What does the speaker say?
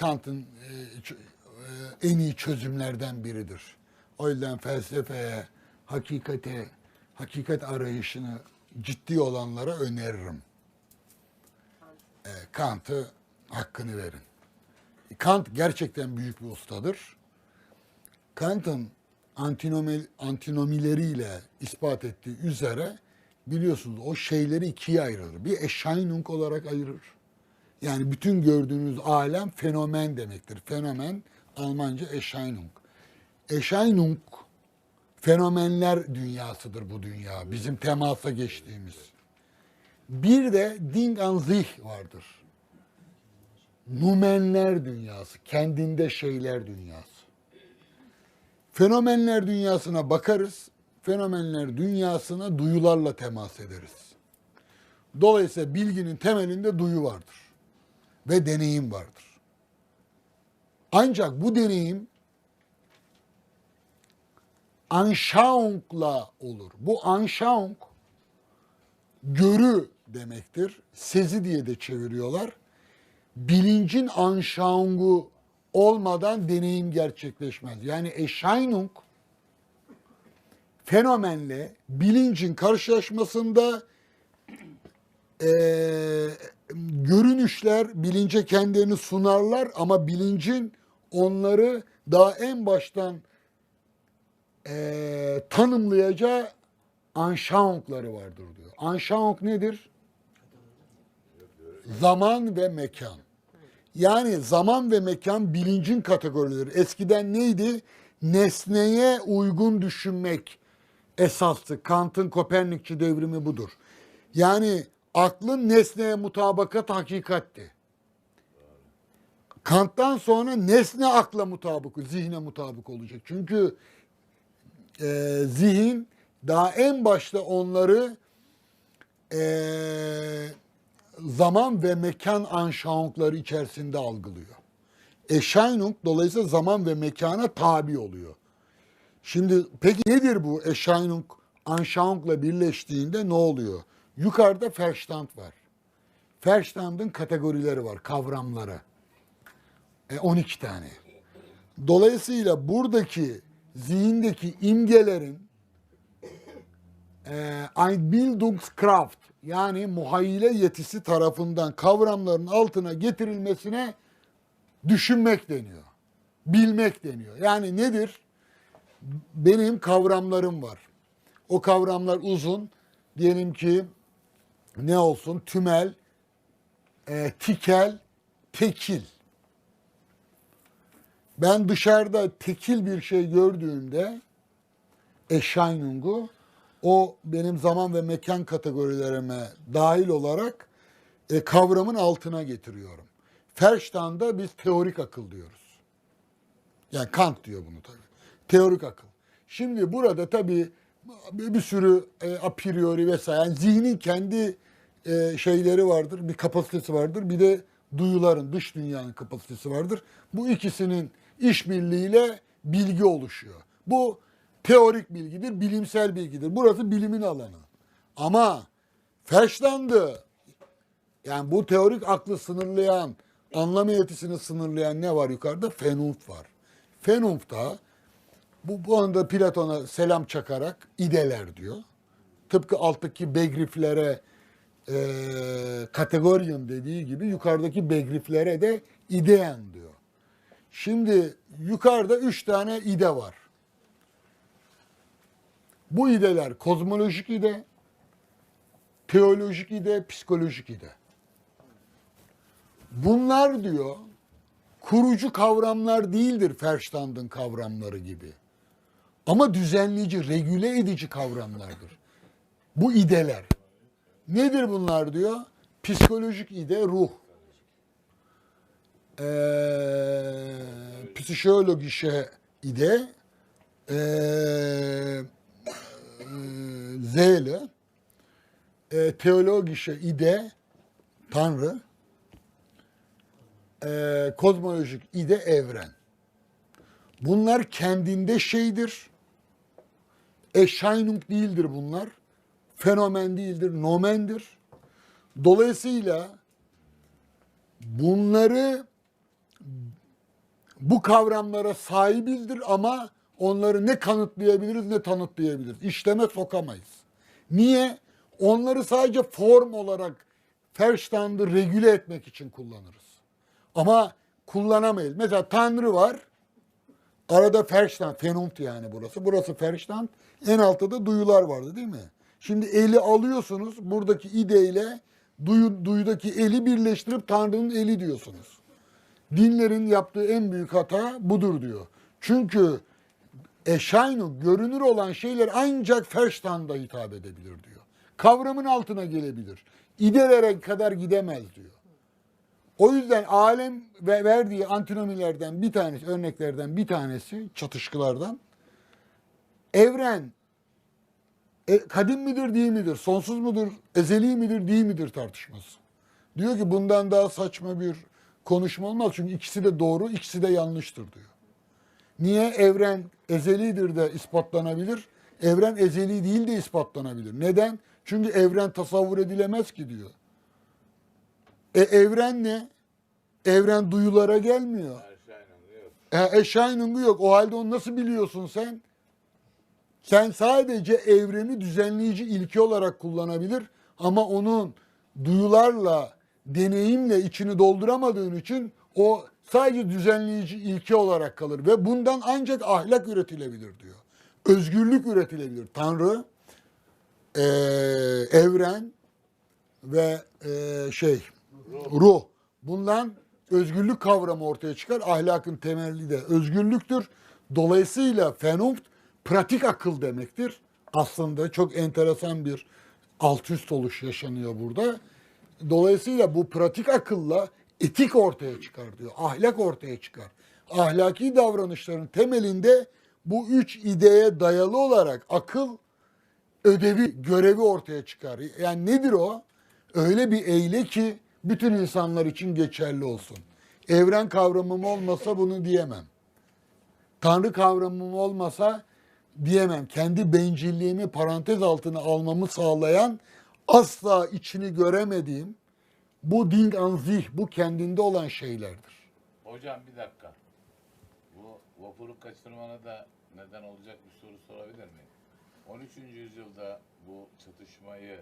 Kant'ın e, e, en iyi çözümlerden biridir. O yüzden felsefeye, hakikate, hakikat arayışını ciddi olanlara öneririm. E, Kant'ı hakkını verin. Kant gerçekten büyük bir ustadır. Kant'ın antinomi, antinomileriyle ispat ettiği üzere biliyorsunuz o şeyleri ikiye ayırır. Bir Erscheinung olarak ayırır. Yani bütün gördüğünüz alem fenomen demektir. Fenomen Almanca Erscheinung. Erscheinung fenomenler dünyasıdır bu dünya. Bizim temasa geçtiğimiz. Bir de Ding an sich vardır. Numenler dünyası, kendinde şeyler dünyası. Fenomenler dünyasına bakarız. Fenomenler dünyasına duyularla temas ederiz. Dolayısıyla bilginin temelinde duyu vardır ve deneyim vardır. Ancak bu deneyim Anschauung'la olur. Bu Anschauung görü demektir. Sezi diye de çeviriyorlar. Bilincin Anschauung'u olmadan deneyim gerçekleşmez. Yani Erscheinung fenomenle bilincin karşılaşmasında eee, görünüşler bilince kendilerini sunarlar ama bilincin onları daha en baştan eee, tanımlayacağı Anschauung'ları vardır diyor. Anschauung nedir? Zaman ve mekan. Yani zaman ve mekan bilincin kategorileri. Eskiden neydi? Nesneye uygun düşünmek esastı. Kant'ın Kopernikçi devrimi budur. Yani aklın nesneye mutabakat hakikatti. Kant'tan sonra nesne akla mutabık, zihne mutabık olacak. Çünkü e, zihin daha en başta onları e, zaman ve mekan anşankları içerisinde algılıyor. Erscheinung dolayısıyla zaman ve mekana tabi oluyor. Şimdi peki nedir bu Erscheinung Anschauung'la birleştiğinde ne oluyor? Yukarıda Verstand var. Verstand'ın kategorileri var, kavramları. E, 12 tane. Dolayısıyla buradaki zihindeki imgelerin e, Einbildungskraft yani muhayyile yetisi tarafından kavramların altına getirilmesine düşünmek deniyor. Bilmek deniyor. Yani nedir? Benim kavramlarım var. O kavramlar uzun. Diyelim ki ne olsun? Tümel, e, tikel, tekil. Ben dışarıda tekil bir şey gördüğümde Erscheinung'u o benim zaman ve mekan kategorilerime dahil olarak e, kavramın altına getiriyorum. Verstand'a biz teorik akıl diyoruz. Yani Kant diyor bunu tabii. Teorik akıl. Şimdi burada tabii bir sürü e, a priori vesaire yani zihnin kendi e, şeyleri vardır, bir kapasitesi vardır. Bir de duyuların, dış dünyanın kapasitesi vardır. Bu ikisinin işbirliğiyle bilgi oluşuyor. Bu teorik bilgidir, bilimsel bilgidir. Burası bilimin alanı. Ama Verstand'ı yani bu teorik aklı sınırlayan, anlam yetisini sınırlayan ne var yukarıda? Vernunft var. Vernunft'ta bu, bu anda Platon'a selam çakarak ideler diyor. Tıpkı alttaki begriflere e, kategoryon dediği gibi yukarıdaki begriflere de idean diyor. Şimdi yukarıda üç tane ide var. Bu ideler kozmolojik ide, teolojik ide, psikolojik ide. Bunlar diyor kurucu kavramlar değildir Verstand'ın kavramları gibi. Ama düzenleyici, regüle edici kavramlardır. Bu ideler. Nedir bunlar diyor? Psikolojik ide ruh. Ee, psikolojische ide ee, Z ile e, teologische ide Tanrı e, kozmolojik ide evren. Bunlar kendinde şeydir. Erscheinung değildir bunlar. Fenomen değildir, nomendir. Dolayısıyla bunları bu kavramlara sahibizdir ama onları ne kanıtlayabiliriz ne tanıtlayabiliriz. İşleme sokamayız. Niye? Onları sadece form olarak Verstand'ı regüle etmek için kullanırız. Ama kullanamayız. Mesela Tanrı var. Arada Verstand, Vernunft yani burası. Burası Verstand. En altta da duyular vardı değil mi? Şimdi eli alıyorsunuz. Buradaki ideyle duyu, duyudaki eli birleştirip Tanrı'nın eli diyorsunuz. Dinlerin yaptığı en büyük hata budur diyor. Çünkü Eşaynun, görünür olan şeyler ancak Verstand'a hitap edebilir diyor. Kavramın altına gelebilir. İdelere kadar gidemez diyor. O yüzden alem ve verdiği antinomilerden bir tanesi, örneklerden bir tanesi, çatışkılardan, evren e, kadim midir değil midir, sonsuz mudur, ezeli midir değil midir tartışması. Diyor ki bundan daha saçma bir konuşma olmaz çünkü ikisi de doğru, ikisi de yanlıştır diyor. Niye evren ezelidir de ispatlanabilir, evren ezeli değil de ispatlanabilir. Neden? Çünkü evren tasavvur edilemez ki diyor. E evren ne? Evren duyulara gelmiyor. E, Eşaynung'u yok. O halde onu nasıl biliyorsun sen? Sen sadece evreni düzenleyici ilke olarak kullanabilir ama onun duyularla, deneyimle içini dolduramadığın için o sadece düzenleyici ilke olarak kalır ve bundan ancak ahlak üretilebilir diyor. Özgürlük üretilebilir. Tanrı, eee, evren ve eee, şey ruh. Bundan özgürlük kavramı ortaya çıkar. Ahlakın temeli de özgürlüktür. Dolayısıyla Vernunft pratik akıl demektir. Aslında çok enteresan bir alt üst oluş yaşanıyor burada. Dolayısıyla bu pratik akılla etik ortaya çıkar diyor. Ahlak ortaya çıkar. Ahlaki davranışların temelinde bu üç ideye dayalı olarak akıl ödevi, görevi ortaya çıkar. Yani nedir o? Öyle bir eyle ki bütün insanlar için geçerli olsun. Evren kavramım olmasa bunu diyemem. Tanrı kavramım olmasa diyemem. Kendi bencilliğimi parantez altına almamı sağlayan asla içini göremediğim bu ding an sich, bu kendinde olan şeylerdir. Hocam bir dakika. Bu vapuru kaçırmana da neden olacak bir soru sorabilir miyim? 13. yüzyılda bu çatışmayı